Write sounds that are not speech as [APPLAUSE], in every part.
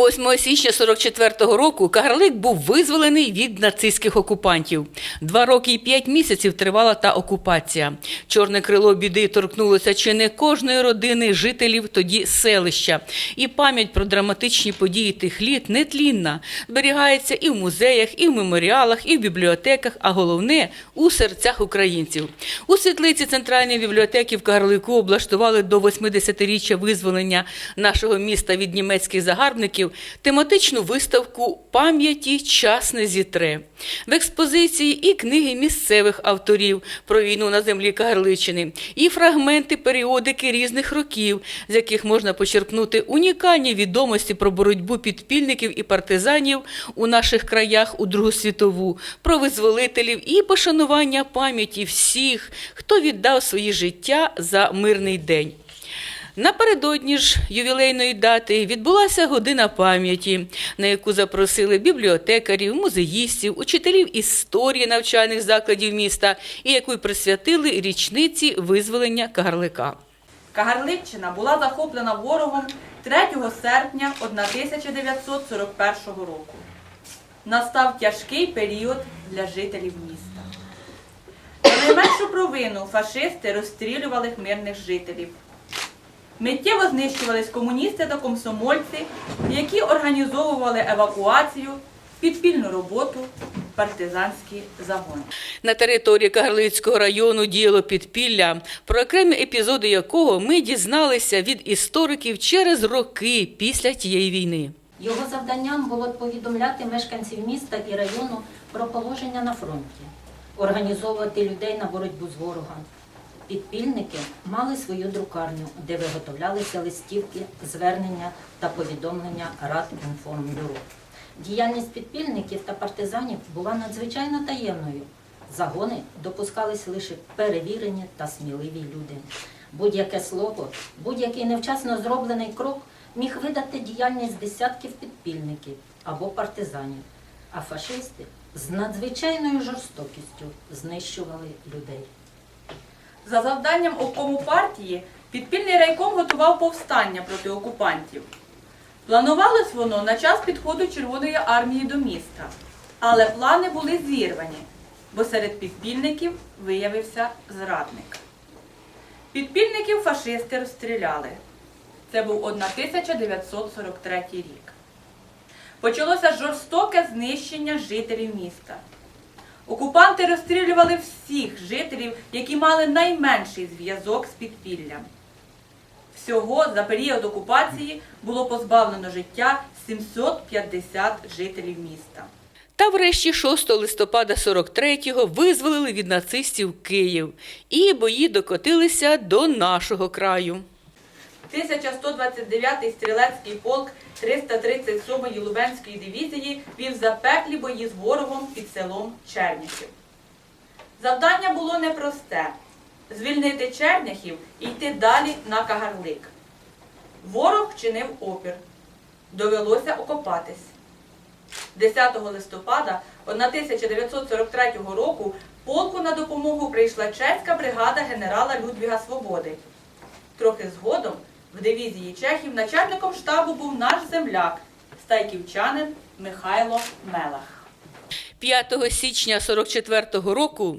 8 січня 44-го року Кагарлик був визволений від нацистських окупантів. Два роки і п'ять місяців тривала та окупація. Чорне крило біди торкнулося чи не кожної родини жителів тоді селища. І пам'ять про драматичні події тих літ нетлінна. Зберігається і в музеях, і в меморіалах, і в бібліотеках, а головне у серцях українців. У світлиці Центральної бібліотеки в Кагарлику облаштували до 80-річчя визволення нашого міста від німецьких загарбників тематичну виставку пам'яті час не зітре. В експозиції і книги місцевих авторів про війну на землі Кагарличини, і фрагменти періодики різних років, з яких можна почерпнути унікальні відомості про боротьбу підпільників і партизанів у наших краях у Другу світову, про визволителів і пошанування пам'яті всіх, хто віддав свої життя за мирний день. Напередодні ж ювілейної дати відбулася година пам'яті, на яку запросили бібліотекарів, музеїстів, учителів історії навчальних закладів міста і яку присвятили річниці визволення Кагарлика. Кагарличчина була захоплена ворогом 3 серпня 1941 року. Настав тяжкий період для жителів міста. За найменшу провину фашисти розстрілювали мирних жителів. Миттєво знищувались комуністи та комсомольці, які організовували евакуацію, підпільну роботу, партизанські загони. На території Кагарлицького району діяло підпілля, про окремі епізоди якого ми дізналися від істориків через роки після тієї війни. Його завданням було повідомляти мешканців міста і району про положення на фронті, організовувати людей на боротьбу з ворогом. Підпільники мали свою друкарню, де виготовлялися листівки, звернення та повідомлення Радінформбюро. Діяльність підпільників та партизанів була надзвичайно таємною. Загони допускались лише перевірені та сміливі люди. Будь-яке слово, будь-який невчасно зроблений крок міг видати діяльність десятків підпільників або партизанів, а фашисти з надзвичайною жорстокістю знищували людей. За завданням обкому партії підпільний райком готував повстання проти окупантів. Планувалось воно на час підходу Червоної армії до міста, але плани були зірвані, бо серед підпільників виявився зрадник. Підпільників фашисти розстріляли. Це був 1943 рік. Почалося жорстоке знищення жителів міста. Окупанти розстрілювали всіх жителів, які мали найменший зв'язок з підпіллям. Всього за період окупації було позбавлено життя 750 жителів міста. Та врешті 6 листопада 43-го визволили від нацистів Київ, і бої докотилися до нашого краю. 1129-й стрілецький полк 337-ї Лубенської дивізії вів запеклі бої з ворогом під селом Черняхів. Завдання було непросте звільнити Черняхів і йти далі на Кагарлик. Ворог чинив опір. Довелося окопатись. 10 листопада 1943 року полку на допомогу прийшла чеська бригада генерала Людвіга Свободи. Трохи згодом в дивізії чехів начальником штабу був наш земляк, стайківчанин Михайло Мелах. 5 січня 44-го року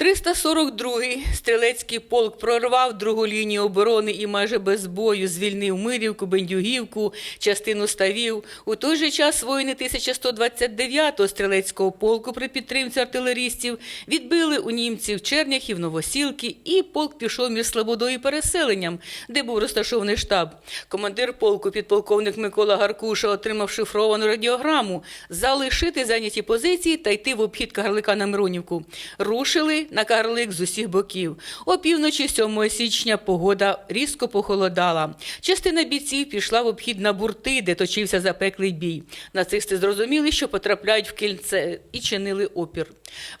342-й стрілецький полк прорвав другу лінію оборони і майже без бою звільнив Мирівку, Бендюгівку, частину ставів. У той же час воїни 1129-го стрілецького полку при підтримці артилерістів відбили у німців Черняхів, Новосілки, і полк пішов між Слободою і переселенням, де був розташований штаб. Командир полку, підполковник Микола Гаркуша, отримав шифровану радіограму залишити зайняті позиції та йти в обхід Кагарлика на Миронівку. Рушили на Кагарлик з усіх боків. О півночі 7 січня погода різко похолодала. Частина бійців пішла в обхід на бурти, де точився запеклий бій. Нацисти зрозуміли, що потрапляють в кільце і чинили опір.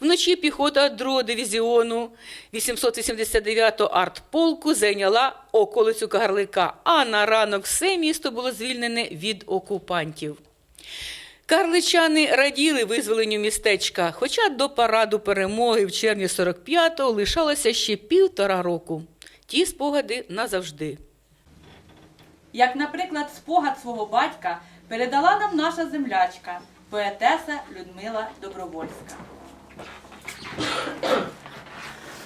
Вночі піхота 2-го дивізіону 889-го артполку зайняла околицю Кагарлика, а на ранок все місто було звільнене від окупантів. Карличани раділи визволенню містечка, хоча до параду перемоги в червні 45-го лишалося ще півтора року. Ті спогади назавжди. як, наприклад, спогад свого батька передала нам наша землячка, поетеса Людмила Добровольська.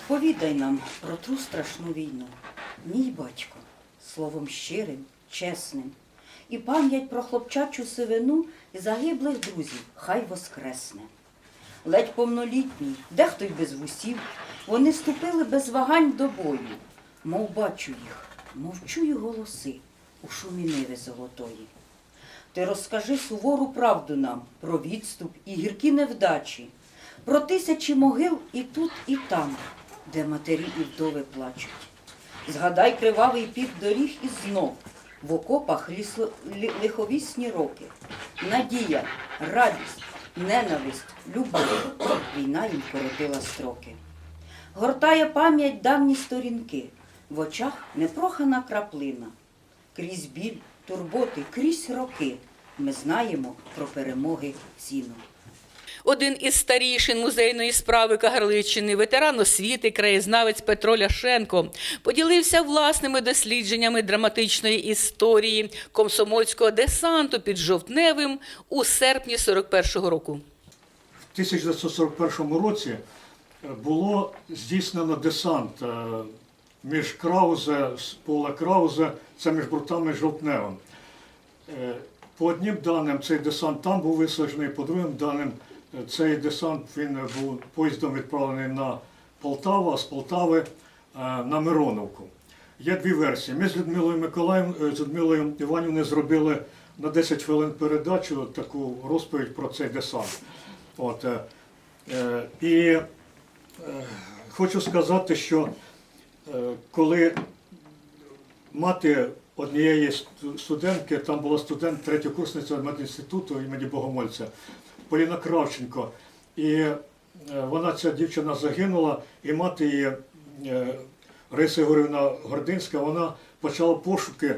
Повідай нам про ту страшну війну. Мій батько, словом щирим, чесним, і пам'ять про хлопчачу сивину і загиблих друзів хай воскресне. Ледь повнолітні, дехто й без вусів, вони ступили без вагань до бою, мов бачу їх, мов чую голоси у шумі ниви золотої. Ти розкажи сувору правду нам про відступ і гіркі невдачі, про тисячі могил і тут, і там, де матері і вдови плачуть. Згадай кривавий піт доріг і знов в окопах лісо, лі- лиховісні роки. Надія, радість, ненависть, любов. Війна їм коротила строки. Гортає пам'ять давні сторінки, в очах непрохана краплина. Крізь біль, турботи, крізь роки ми знаємо про перемоги ціну. Один із старішин музейної справи Кагарличини, ветеран освіти, краєзнавець Петро Ляшенко, поділився власними дослідженнями драматичної історії комсомольського десанту під Жовтневим у серпні 41-го року. В 1941 році е, було здійснено десант е, між Краузе, пола Краузе, це між Брутами Жовтневим. Е, По одним даним, цей десант там був висаджений, по другим даним, цей десант він був поїздом відправлений на Полтаву, а з Полтави е, на Мироновку. Є дві версії. Ми з Людмилою Миколаївною, з Людмилою Іванівною зробили на 10 хвилин передачу таку розповідь про цей десант. От, е, е, і е, хочу сказати, що е, коли мати однієї сту- студентки, там була студент третьокурсниця медінституту імені Богомольця, Поліна Кравченко. І е, вона, ця дівчина загинула, і мати її, е, Раїса Ігорівна Гординська, вона почала пошуки,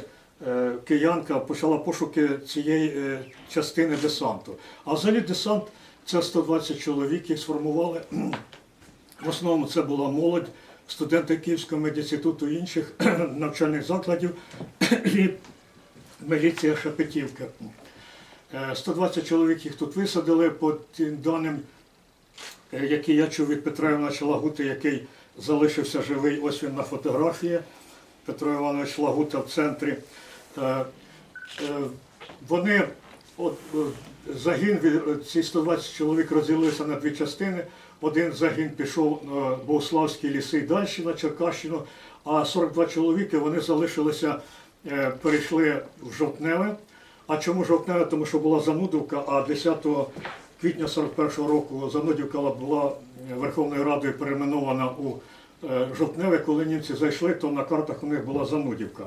е, киянка почала пошуки цієї частини десанту. А взагалі десант це 120 чоловік, їх сформували. [CLEARS THROAT] В основному це була молодь, студенти Київського медінституту і інших [CLEARS THROAT] навчальних закладів [CLEARS THROAT] і міліція Шепетівки. Е, 120 чоловік їх тут висадили по тим даним, е, які я чув від Петра Івановича Лагути, який залишився живий, ось він на фотографії. Петро Іванович Лагута в центрі. Е, е, Вони, от, е, загін, ці 120 чоловік розділилися на дві частини. Один загін пішов на Богославські ліси далі на Черкащину, а 42 чоловіки вони залишилися, е, перейшли в Жовтневе. А чому Жовтневе? Тому що була Занудівка, а 10 квітня 41-го року Занудівка була Верховною Радою перейменована у е, Жовтневе. Коли німці зайшли, то на картах у них була Занудівка.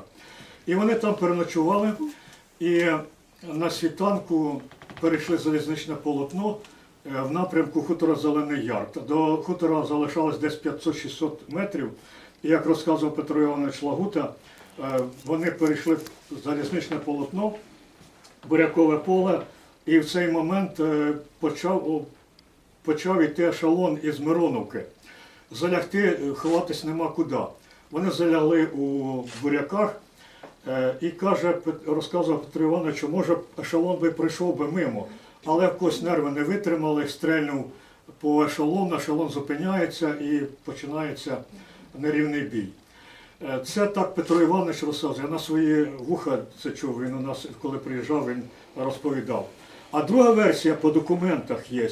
І вони там переночували. І на світанку перейшли залізничне полотно е, в напрямку хутора Зелений Яр. До хутора залишалось десь 500-600 метрів. І як розказував Петро Іванович Лагута, е, вони перейшли в залізничне полотно, бурякове поле, і в цей момент е, почав, почав йти ешелон із Мироновки. Залягти, е, ховатись нема куди. Вони залягли у буряках. Е, І каже, розказував Петро Іванович, що може ешелон би прийшов би мимо, але в когось нерви не витримали, стрельнув по ешелону, ешелон зупиняється і починається нерівний бій. Е, Це так Петро Іванович розказує. На свої вуха це чув, він у нас, коли приїжджав, він розповідав. А друга версія по документах є.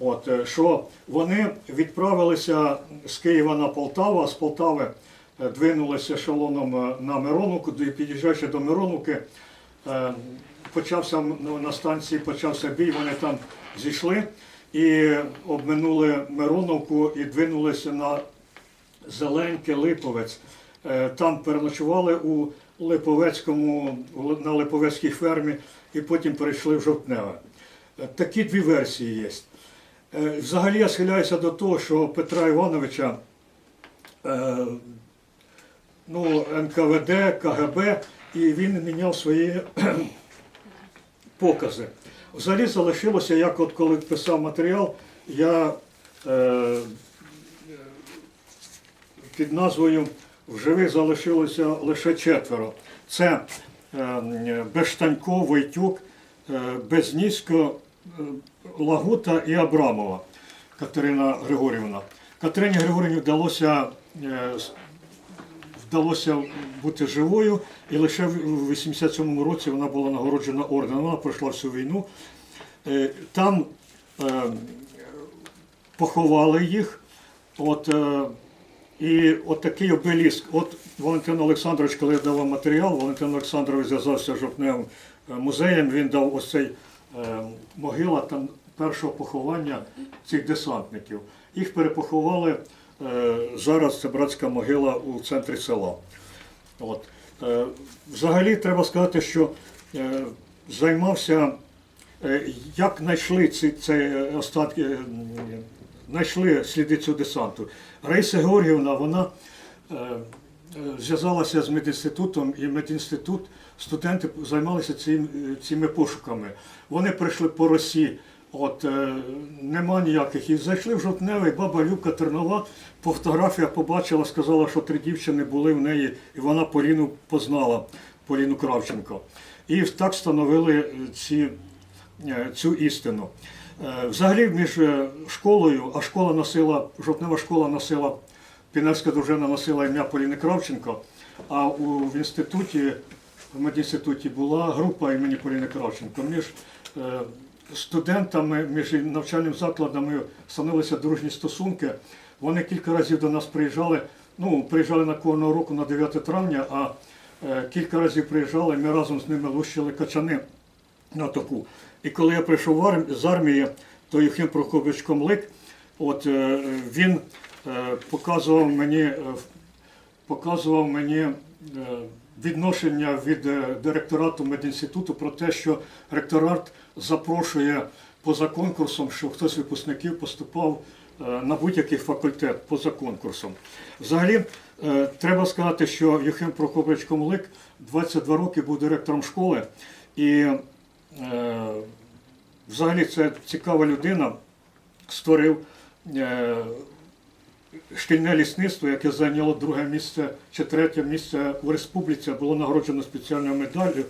От, е, що вони відправилися з Києва на Полтаву, а з Полтави е, двинулися ешелоном е, на Мироновку, і під'їжджаючи до Мироновки, почався ну, на станції почався бій, вони там зійшли і обминули Мироновку і двинулися на Зеленьке Липовець. Е, Там переночували у Липовецькому, на Липовецькій фермі і потім перейшли в Жовтневе. Е, Такі дві версії є. Е, Взагалі я схиляюся до того, що Петра Івановича ну, НКВД, КГБ, і він міняв свої [CLEARS THROAT] покази. Взагалі залишилося, як от коли писав матеріал, я е, під назвою В живих залишилося лише четверо. Це е, Бештанько, Войтюк, е, Безнісько, е, Лагута і Абрамова Катерина Григорівна. Катерині Григорівні вдалося, вдалося бути живою, і лише в 87-му році вона була нагороджена орденом. Вона пройшла всю війну. Там поховали їх. От, і от такий обеліск. От Валентин Олександрович, коли я давав матеріал, Валентин Олександрович зв'язався з жовтневим е, музеєм, він дав ось цей е, могила там першого поховання цих десантників. Їх перепоховали. е, Зараз це братська могила у центрі села. От. Взагалі треба сказати, що займався, як знайшли ці, ці остатки, знайшли сліди цього десанту. Раїса Георгіївна, вона е, е, зв'язалася з медінститутом, і медінститут, студенти займалися цим, е, цими пошуками. Вони прийшли по Росі, от е, нема ніяких. І зайшли в жовтневий, баба Любка Тернова по фотографіях побачила, сказала, що три дівчини були в неї, і вона Поліну познала, Поліну Кравченко. І так встановили е, ці, цю істину. Е, Взагалі між е, школою, а школа носила, жовтнева школа носила, Пінерська дружина носила ім'я Поліни Кравченко, а у, в інституті, в медінституті була група імені Поліни Кравченко. Між е, студентами, між навчальними закладами становилися дружні стосунки. Вони кілька разів до нас приїжджали, ну, приїжджали на кожного року на 9 травня, а е, кілька разів приїжджали, ми разом з ними лущили качани на току. І коли я прийшов з армії, то Євген Прокопович Комлик, от е, він е, показував мені, е, показував мені відношення від директорату медінституту про те, що ректорат запрошує поза конкурсом, що хтось з випускників поступав на будь-який факультет поза конкурсом. Взагалі, треба сказати, що Євген Прокопович Комлик 22 роки був директором школи, і взагалі це цікава людина, створив е, шкільне лісництво, яке зайняло друге місце чи третє місце у республіці, було нагороджено спеціальною медаллю.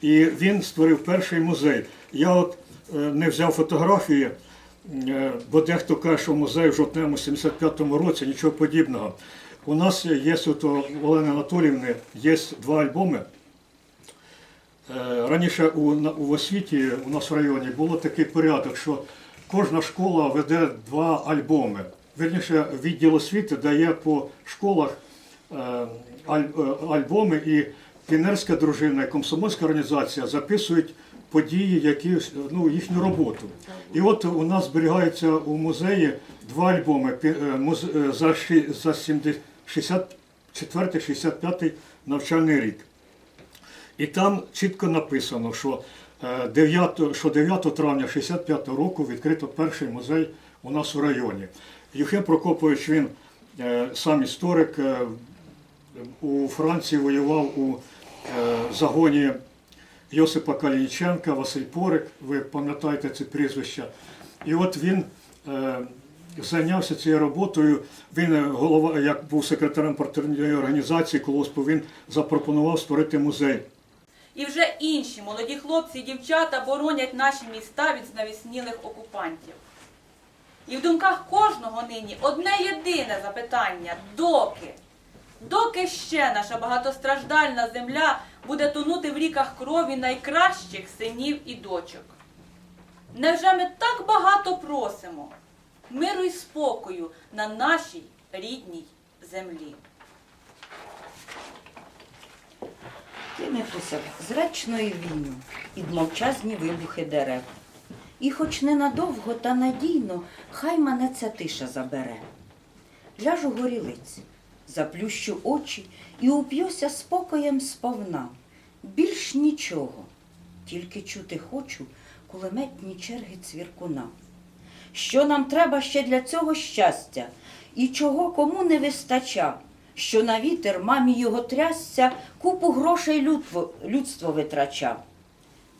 І він створив перший музей. Я от е, не взяв фотографії, е, бо дехто каже, що музей в жовтневому 75-му році, нічого подібного. У нас є у Олени Анатоліївни є два альбоми. Е, Раніше у, у освіті у нас в районі було такий порядок, що кожна школа веде два альбоми. Вірніше, відділ освіти дає по школах е, е, альбоми, і піонерська дружина і комсомольська організація записують події, які ну, їхню роботу. І от у нас зберігаються у музеї два альбоми за 64-65 навчальний рік. І там чітко написано, що е, 9, що 9 травня 65 року відкрито перший музей у нас у районі. Євген Прокопович, він е, сам історик, е, у Франції воював у е, загоні Йосипа Калініченка, Василь Порик, ви пам'ятаєте це прізвище. І от він е, зайнявся цією роботою. Він, е, голова, як був секретарем партійної організації колоспу, він запропонував створити музей. І вже інші молоді хлопці і дівчата боронять наші міста від знавіснілих окупантів. І в думках кожного нині одне єдине запитання доки? Доки ще наша багатостраждальна земля буде тонути в ріках крові найкращих синів і дочок? Невже ми так багато просимо миру і спокою на нашій рідній землі? Кинутися з речної війну під мовчазні вибухи дерев. І хоч ненадовго та надійно, хай мене ця тиша забере. Ляжу горілиць, заплющу очі і уп'юся спокоєм сповна. Більш нічого, тільки чути хочу кулеметні черги цвіркуна. Що нам треба ще для цього щастя, і чого кому не вистача, що на вітер мамі його трясся, купу грошей людство, людство витрачав.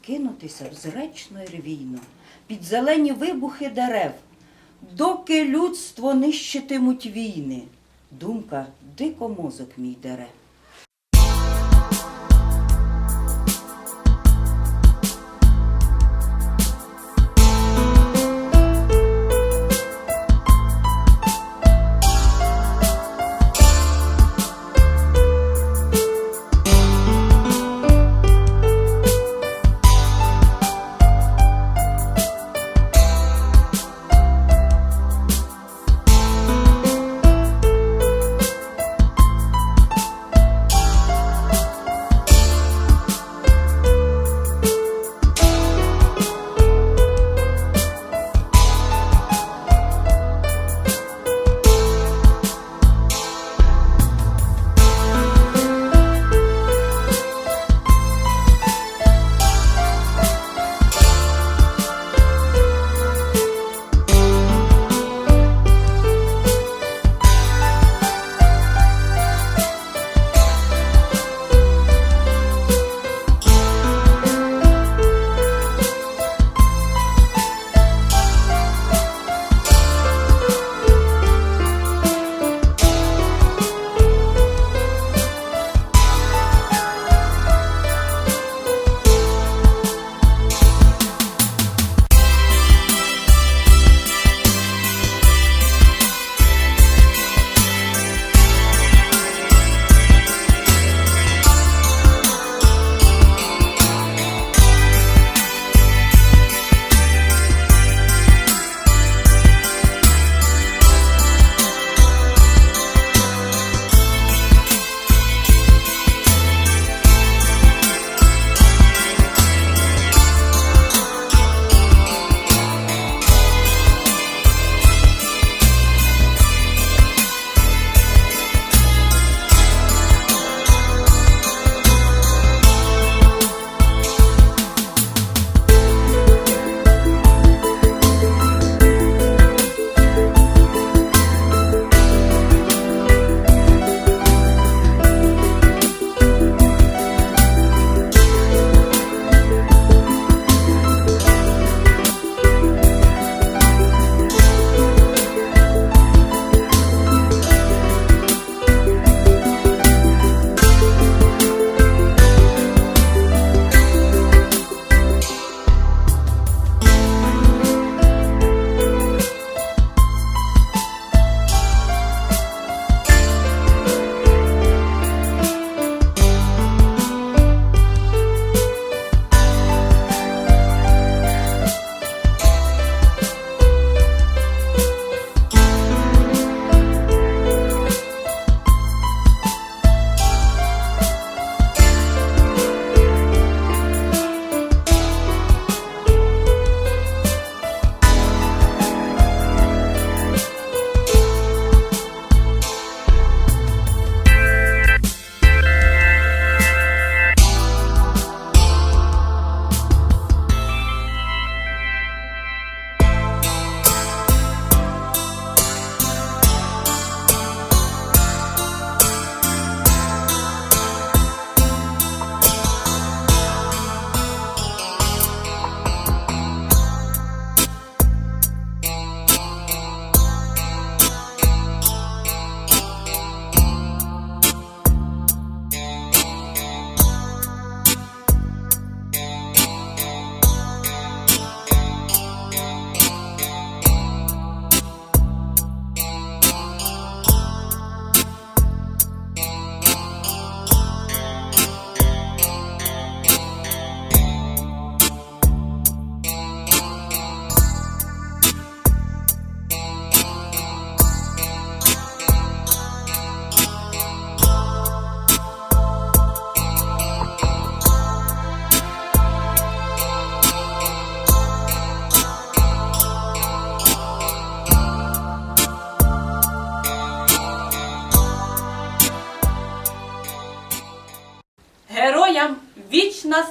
Кинутися в зречно й рвійно, під зелені вибухи дерев, доки людство нищитимуть війни, думка дико мозок мій дере.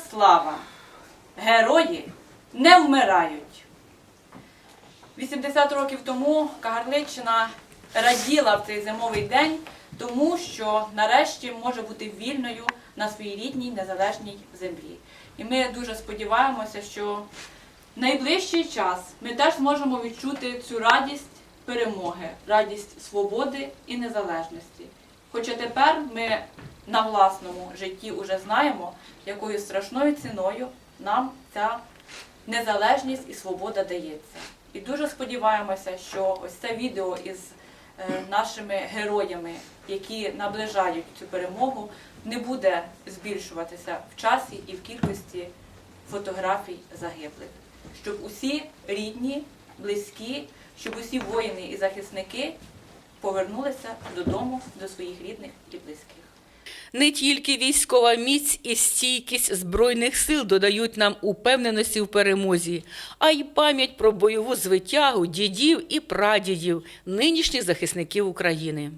Слава. Герої не вмирають. 80 років тому Кагарличчина раділа в цей зимовий день, тому що нарешті може бути вільною на своїй рідній незалежній землі. І ми дуже сподіваємося, що в найближчий час ми теж зможемо відчути цю радість перемоги, радість свободи і незалежності. Хоча тепер ми на власному житті вже знаємо, якою страшною ціною нам ця незалежність і свобода дається. І дуже сподіваємося, що ось це відео із е, нашими героями, які наближають цю перемогу, не буде збільшуватися в часі і в кількості фотографій загиблих. Щоб усі рідні, близькі, щоб усі воїни і захисники повернулися додому до своїх рідних і близьких. Не тільки військова міць і стійкість збройних сил додають нам упевненості в перемозі, а й пам'ять про бойову звитягу дідів і прадідів, нинішніх захисників України.